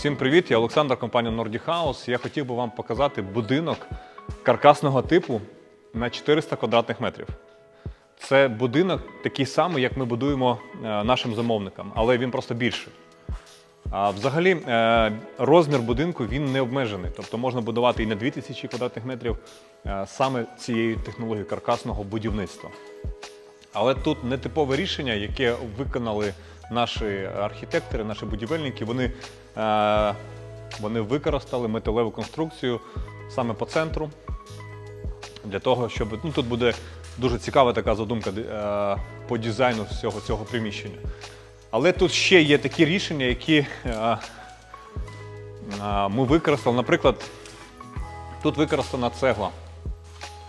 Всім привіт! Я Олександр, компанія Nordic House. Я хотів би вам показати будинок каркасного типу на 400 квадратних метрів. Це будинок такий самий, як ми будуємо е, нашим замовникам, але він просто більший. А взагалі, е, розмір будинку він не обмежений, тобто можна будувати і на 2000 квадратних метрів е, саме цією технологією каркасного будівництва. Але тут нетипове рішення, яке виконали наші архітектори, наші будівельники. Вони, е, вони використали металеву конструкцію саме по центру. Для того, щоб ну, тут буде дуже цікава така задумка е, по дизайну всього цього приміщення. Але тут ще є такі рішення, які е, ми використали. Наприклад, тут використана цегла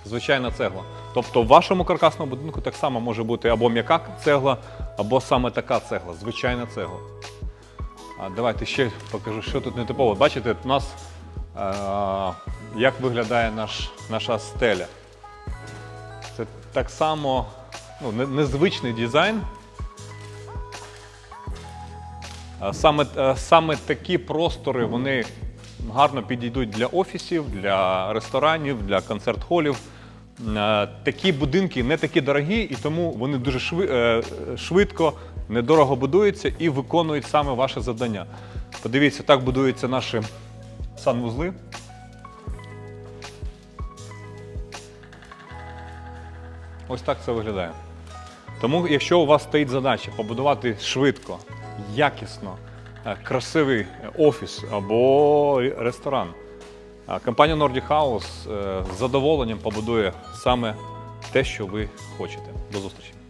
звичайна цегла. Тобто в вашому каркасному будинку так само може бути або м'яка цегла, або саме така цегла, звичайна цегла. А давайте ще покажу, що тут нетипово. Бачите, у нас е, як виглядає наш, наша стеля. Це так само ну, не- незвичний дизайн. Саме, саме такі простори вони гарно підійдуть для офісів, для ресторанів, для концерт-холів. Е, Такі будинки не такі дорогі, і тому вони дуже е, швидко, недорого будуються і виконують саме ваше завдання. Подивіться, так будуються наші санвузли. Ось так це виглядає. Тому, якщо у вас стоїть задача побудувати швидко, якісно, е, красивий офіс або ресторан, компанія Nordic House е, з задоволенням побудує саме те, що ви хочете. До зустрічі!